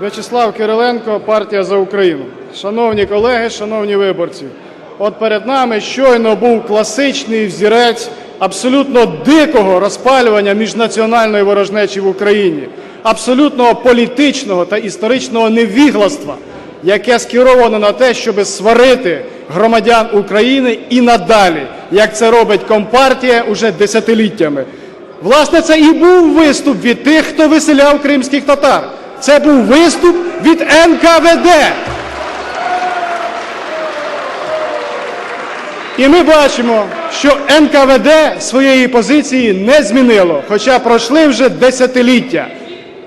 В'ячеслав Кириленко, партія за Україну. Шановні колеги, шановні виборці, от перед нами щойно був класичний взірець абсолютно дикого розпалювання міжнаціональної ворожнечі в Україні, абсолютного політичного та історичного невігластва, яке скеровано на те, щоб сварити громадян України і надалі, як це робить Компартія уже десятиліттями. Власне, це і був виступ від тих, хто виселяв кримських татар. Це був виступ від НКВД. І ми бачимо, що НКВД своєї позиції не змінило, хоча пройшли вже десятиліття.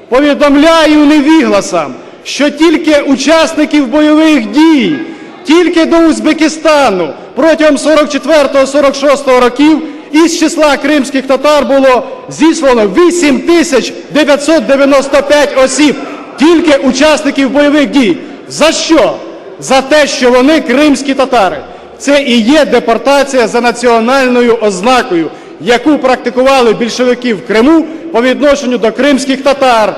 Повідомляю невігласам, що тільки учасників бойових дій, тільки до Узбекистану протягом 44-46 років із числа кримських татар було зіслано 8 тисяч 995 осіб, тільки учасників бойових дій. За що? За те, що вони кримські татари. Це і є депортація за національною ознакою, яку практикували більшовики в Криму по відношенню до кримських татар,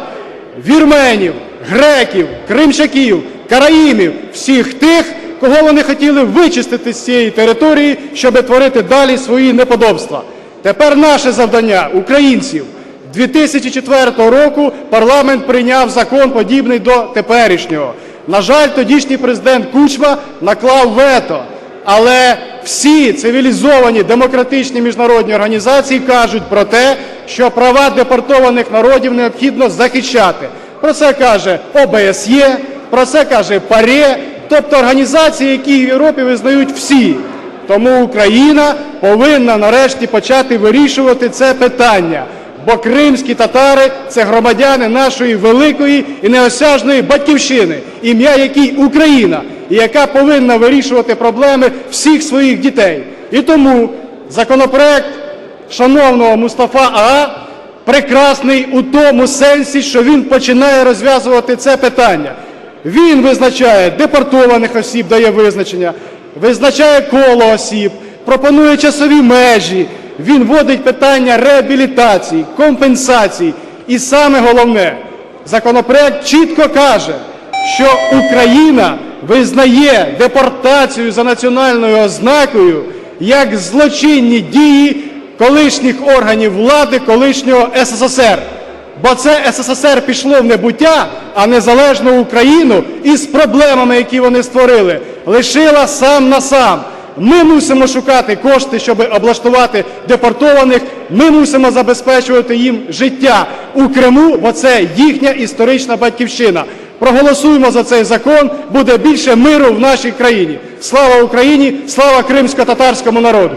вірменів, греків, кримчаків, караїмів, всіх тих, кого вони хотіли вичистити з цієї території, щоб творити далі свої неподобства. Тепер наше завдання, українців, 2004 року парламент прийняв закон, подібний до теперішнього. На жаль, тодішній президент Кучма наклав вето. Але всі цивілізовані демократичні міжнародні організації кажуть про те, що права депортованих народів необхідно захищати. Про це каже ОБСЄ, про це каже ПАРЄ, тобто організації, які в Європі визнають всі. Тому Україна повинна нарешті почати вирішувати це питання. Бо кримські татари це громадяни нашої великої і неосяжної батьківщини, ім'я якій Україна, і яка повинна вирішувати проблеми всіх своїх дітей. І тому законопроект шановного Мустафа Ага прекрасний у тому сенсі, що він починає розв'язувати це питання. Він визначає депортованих осіб, дає визначення, визначає коло осіб, пропонує часові межі. Він вводить питання реабілітації, компенсації. І саме головне, законопроект чітко каже, що Україна визнає депортацію за національною ознакою як злочинні дії колишніх органів влади колишнього СССР. Бо це СССР пішло в небуття, а незалежну Україну із проблемами, які вони створили, лишила сам на сам. Ми мусимо шукати кошти, щоб облаштувати депортованих. Ми мусимо забезпечувати їм життя у Криму, бо це їхня історична батьківщина. Проголосуємо за цей закон, буде більше миру в нашій країні. Слава Україні! Слава кримсько-татарському народу!